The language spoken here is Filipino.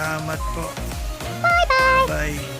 Salamat po. Bye-bye. Bye.